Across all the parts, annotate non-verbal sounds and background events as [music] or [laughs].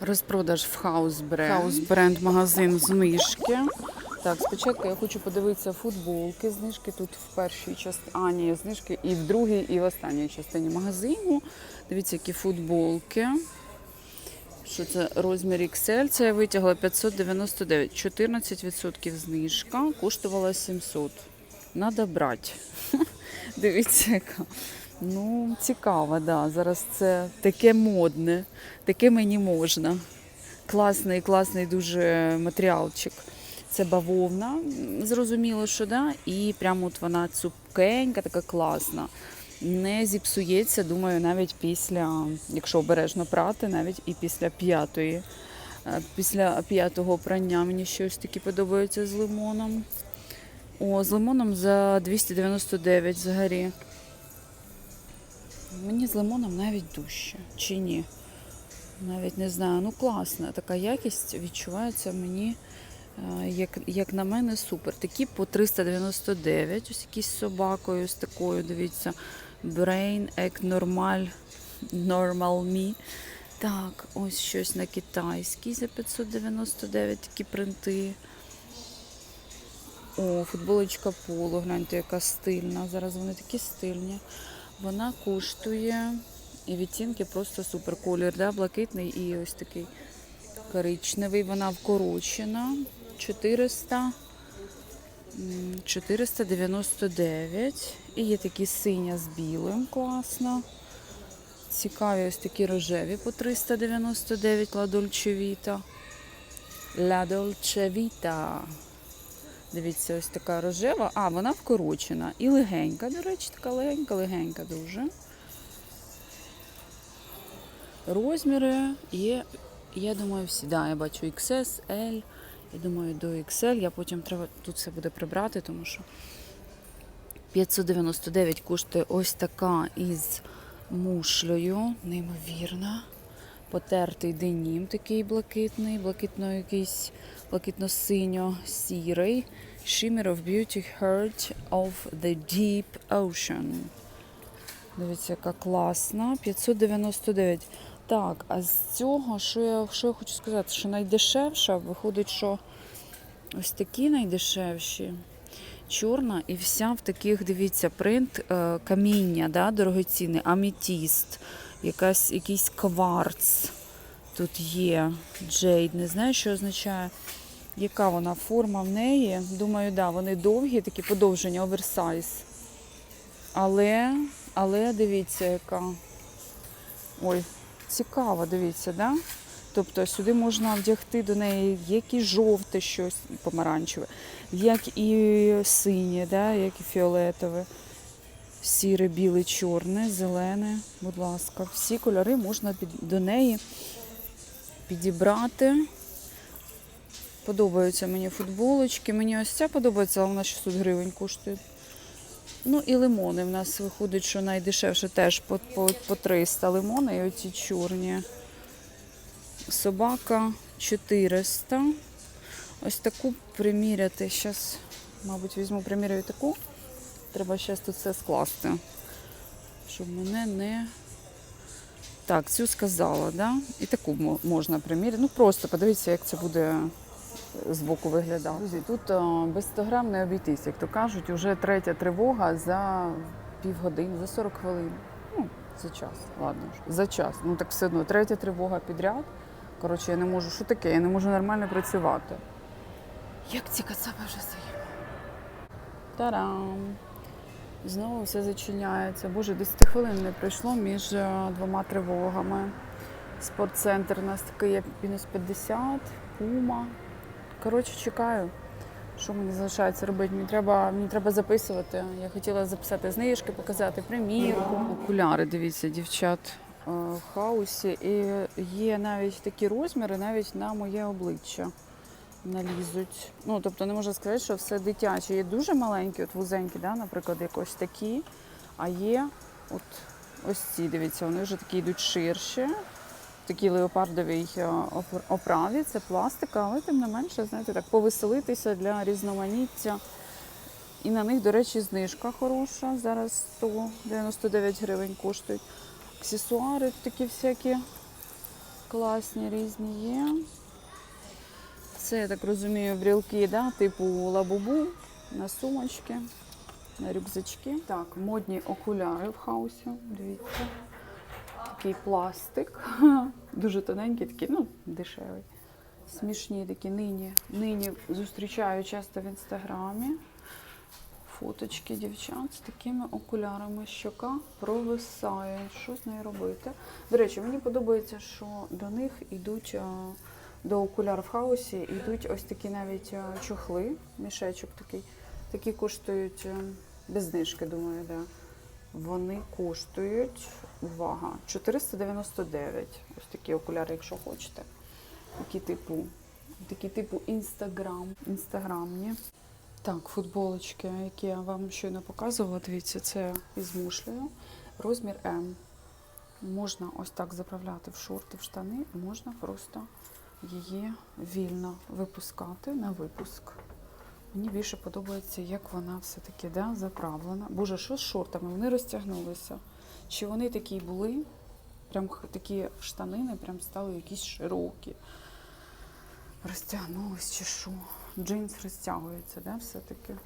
Розпродаж в Хаус Бренд. Хаус Бренд магазин знижки. Так, спочатку я хочу подивитися футболки. Знижки тут в першій частині. А, ні, знижки і в другій, і в останній частині магазину. Дивіться, які футболки. Що це розмір XL? Це я витягла 599. 14% знижка. Коштувала 700. Надо брати. [laughs] [laughs] Дивіться, яка. Ну, цікаво, да. Зараз це таке модне, таке мені можна. Класний, класний дуже матеріалчик. Це бавовна, зрозуміло, що да. І прямо от вона цупкенька, така класна. Не зіпсується, думаю, навіть після, якщо обережно прати, навіть і після п'ятої. Е, Після п'ятого прання мені щось таке подобається з лимоном. О, з лимоном за 299 взагалі. Мені з лимоном навіть дужче, чи ні? Навіть не знаю. Ну класна така якість відчувається мені, е, як, як на мене, супер. Такі по 399, ось якісь собакою, з такою, дивіться. Brain Egg Normal, Normal Me. Так, ось щось на китайській за 599, такі принти. О, футболочка поло, гляньте, яка стильна. Зараз вони такі стильні. Вона коштує і відтінки просто супер. Колір, да? блакитний і ось такий коричневий. Вона вкорочена. 400. 499. І є такі синя з білим, класно. Цікаві ось такі рожеві по 399 La Dolce Дивіться, ось така рожева. А, вона вкорочена. І легенька, до речі, така легенька, легенька дуже. Розміри є, я думаю, всі. Да, я бачу XS, L. Я думаю, до XL. Я потім треба тут все буде прибрати, тому що 599 коштує ось така із мушлею. Неймовірна. Потертий денім такий блакитний, блакитно якийсь блакитно-синьо-сірий. Shimmer of Beauty Heart of the Deep Ocean. Дивіться, яка класна. 599. Так, а з цього, що я, що я хочу сказати, що найдешевша, виходить, що ось такі найдешевші. Чорна і вся в таких, дивіться, принт е, каміння, да, дорогоцінний, амітіст, якась, якийсь кварц. Тут є джейд, не знаю, що означає, яка вона форма в неї. Думаю, да, вони довгі, такі подовжені, оверсайз. Але, але дивіться, яка. Ой, цікаво, дивіться, да? Тобто сюди можна вдягти до неї як і жовте щось помаранчеве, як і синє, да? як і фіолетове, сіре, біле, чорне, зелене. Будь ласка, всі кольори можна під, до неї підібрати. Подобаються мені футболочки. Мені ось ця подобається, але вона 600 гривень коштує. Ну і лимони. В нас виходить, що найдешевше теж по, по, по 300 лимони і оці чорні. Собака 400. Ось таку приміряти. Зараз, мабуть, візьму приміряю таку. Треба зараз тут все скласти. Щоб мене не. Так, цю сказала, да? І таку можна приміряти. Ну просто подивіться, як це буде збоку виглядати. Друзі, тут о, без 100 грам не обійтись, як то кажуть, уже третя тривога за півгодини, за 40 хвилин. Ну, за час, ладно. За час. Ну так все одно, третя тривога підряд. Коротше, я не можу, що таке, я не можу нормально працювати. Як ці кацапи вже заїли. Тарам! Знову все зачиняється. Боже, 10 хвилин не пройшло між е, двома тривогами. Спортцентр у нас такий є мінус 50, пума. Коротше, чекаю. Що мені залишається робити? Мені треба, мені треба записувати. Я хотіла записати знижки, показати примірку. Окуляри, дивіться, дівчат е, в хаусі. І є навіть такі розміри, навіть на моє обличчя налізуть. Ну, тобто не можна сказати, що все дитяче. Є дуже маленькі, от вузенькі, да, наприклад, якось такі. А є от ось ці, дивіться, вони вже такі йдуть ширші. В такій леопардовій е, оправі, це пластика, але тим не менше, знаєте, так повеселитися для різноманіття. І на них, до речі, знижка хороша. Зараз 199 гривень коштують. Аксесуари такі всякі класні різні є. Це, я так розумію, брілки, да? типу лабубу на сумочки, на рюкзачки. Так, модні окуляри в хаусі. Дивіться. Такий пластик. [laughs] Дуже тоненький, такий, ну, дешевий. Смішні такі нині. Нині зустрічаю часто в інстаграмі. Фоточки дівчат з такими окулярами. Щока провисає. Що з нею робити? До речі, мені подобається, що до них йдуть до окуляр в хаусі йдуть ось такі навіть а, чохли, мішечок такий. Такі коштують без знижки, думаю, да. Вони коштують, увага, 499. Ось такі окуляри, якщо хочете. Такі типу, такі типу інстаграм, інстаграмні. Так, футболочки, які я вам щойно показувала, дивіться, це із мушлею. Розмір М. Можна ось так заправляти в шорти, в штани, можна просто її вільно випускати на випуск. Мені більше подобається, як вона все-таки да, заправлена. Боже, що з шортами? Вони розтягнулися. Чи вони такі були? Прям такі штанини прям стали якісь широкі. Розтягнулись чи що? Джинс розтягується, да, все-таки.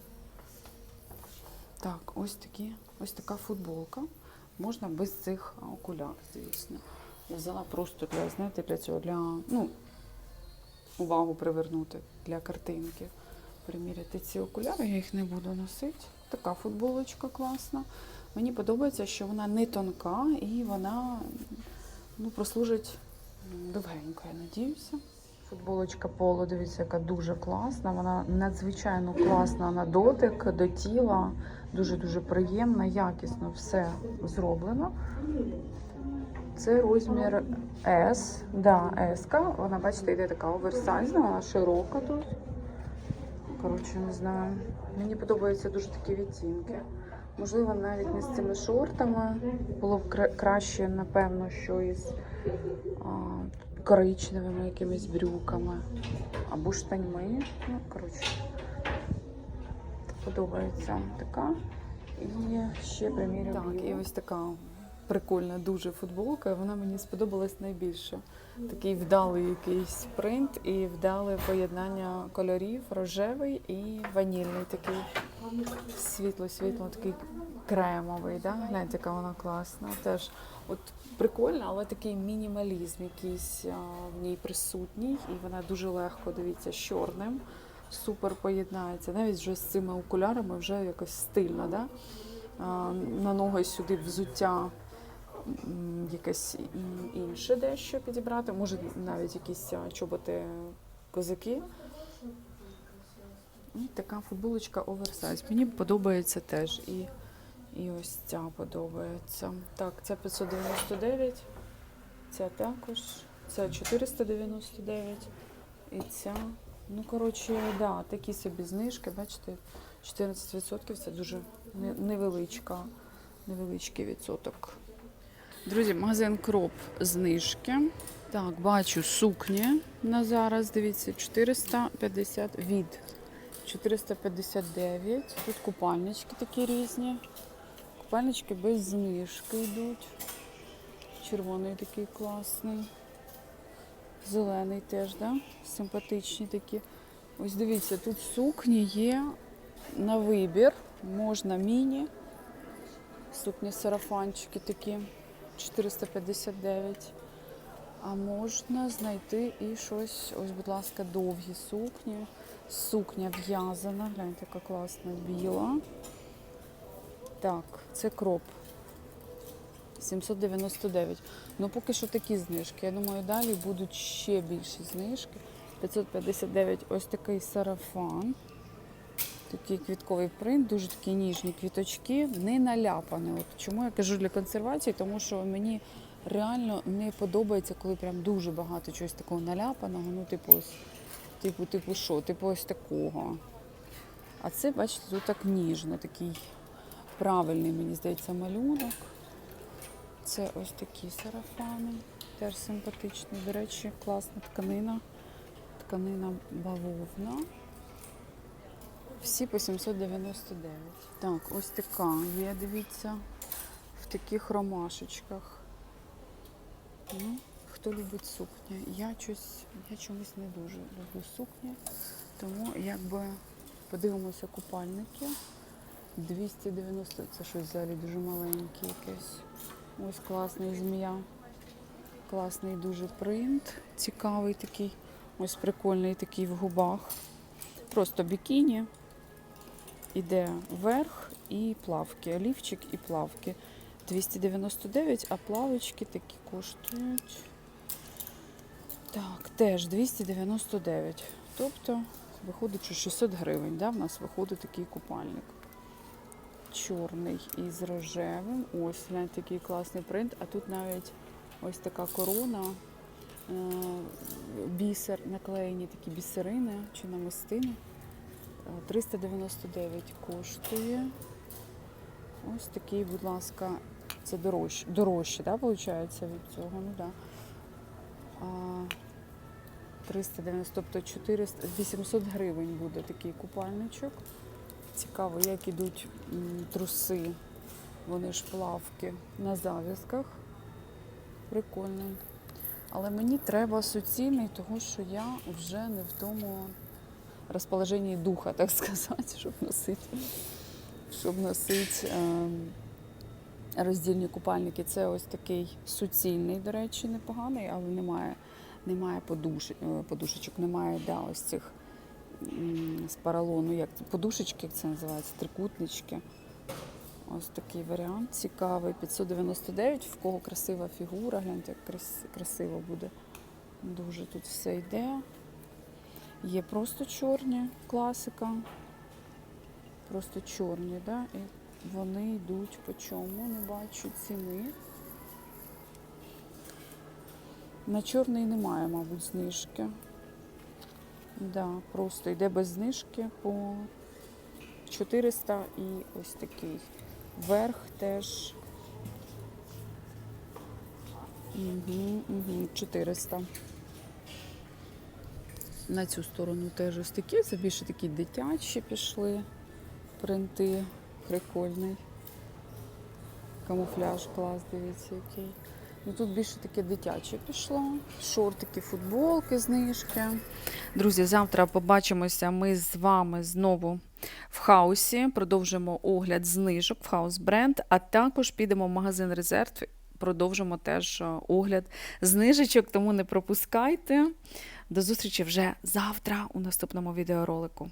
Так, ось такі, ось така футболка. Можна без цих окуляр, звісно. Я взяла просто для, знаєте, для цього, для, ну, увагу привернути для картинки. Приміряти ці окуляри, я їх не буду носити. Така футболочка класна. Мені подобається, що вона не тонка і вона ну, прослужить довгенько, я надіюся. Футболочка поло, дивіться, яка дуже класна. Вона надзвичайно класна на дотик, до тіла. Дуже-дуже приємна, якісно все зроблено. Це розмір S. Да, S. Вона, бачите, йде така оверсайзна, вона широка тут. Коротше, не знаю. Мені подобаються дуже такі відтінки. Можливо, навіть не з цими шортами. Було б краще, напевно, що із а, коричневими якимись брюками або штаньми. Ну, коротше, подобається така. І ще примірю. Так, і ось така прикольна дуже футболка. Вона мені сподобалась найбільше. Такий вдалий якийсь принт і вдале поєднання кольорів, рожевий і ванільний такий світло-світло, такий кремовий. Да? Гляньте, яка вона класна. Теж от прикольна, але такий мінімалізм якийсь в ній присутній, і вона дуже легко дивіться з чорним. Супер поєднається. Навіть вже з цими окулярами вже якось стильно. Да? На ноги сюди взуття якесь інше дещо підібрати. Може навіть якісь чоботи козаки. І така футболочка оверсайз. Мені подобається теж. І, і ось ця подобається. Так, ця 599, ця також, ця 499 і ця. Ну, коротше, да, такі собі знижки, бачите, 14% це дуже невеличка, невеличкий відсоток. Друзі, магазин Кроп знижки. Так, бачу сукні на зараз. Дивіться, 450 від 459. Тут купальнички такі різні. Купальнички без знижки йдуть. Червоний такий класний. Зелений теж, да? Симпатичні такі. Ось дивіться, тут сукні є на вибір. Можна міні. Сукні сарафанчики такі 459. А можна знайти і щось, ось, будь ласка, довгі сукні. Сукня в'язана, гляньте, яка класна, біла. Так, це кроп. 799. Ну, поки що такі знижки. Я думаю, далі будуть ще більші знижки. 559 ось такий сарафан. Такий квітковий принт, дуже такі ніжні квіточки, не наляпані. От чому я кажу для консервації? Тому що мені реально не подобається, коли прям дуже багато чогось такого наляпаного. Ну, типу, ось, типу, типу що? Типу ось такого. А це, бачите, тут так ніжно, такий правильний, мені здається, малюнок. Це ось такі сарафани, теж симпатичні. До речі, класна тканина. Тканина бавовна. Всі по 799. Так, ось така є, дивіться, в таких ромашечках. Ну, хто любить сукні. Я, щось, я чомусь не дуже люблю сукні, тому якби подивимося купальники. 290, це щось взагалі дуже маленьке якесь. Ось класний змія. Класний дуже принт. Цікавий такий. Ось прикольний такий в губах. Просто бікіні. Іде верх і плавки. Олівчик і плавки. 299, а плавочки такі коштують. Так, теж 299. Тобто виходить, що 600 гривень. Да? В нас виходить такий купальник. Чорний із рожевим. Ось, гляньте, який класний принт. А тут навіть ось така корона. е, Бісер, наклеєні такі бісерини чи намистини. Е, 399 коштує. Ось такий, будь ласка, це дорожче, дорожче да, виходить від цього. Ну, да. А, 390, тобто 400, 800 гривень буде такий купальничок. Цікаво, як ідуть труси. Вони ж плавки на зав'язках. Прикольно. Але мені треба суцільний, тому що я вже не в тому розположенні духа, [laughs] так сказати, щоб носити, щоб носити роздільні купальники. Це ось такий суцільний, до речі, непоганий, але немає, немає подуш, е, подушечок, немає да, ось цих з поролону, як подушечки, як це називається, трикутнички. Ось такий варіант цікавий. 599, в кого красива фігура, гляньте, як красиво буде. Дуже тут все йде. Є просто чорні, класика. Просто чорні, да? І вони йдуть по чому, не бачу ціни. На чорний немає, мабуть, знижки. Да, просто йде без знижки по 400 і ось такий. Верх теж. Угу, угу, 400. На цю сторону теж ось такі. Це більше такі дитячі пішли. Принти. Прикольний. Камуфляж клас, дивіться, який. Ну тут більше таке дитяче пішло. Шортики, футболки, знижки. Друзі, завтра побачимося ми з вами знову в хаусі. Продовжимо огляд знижок в хаус бренд, а також підемо в магазин резерв. Продовжимо теж е, огляд знижечок, тому не пропускайте. До зустрічі вже завтра у наступному відеоролику.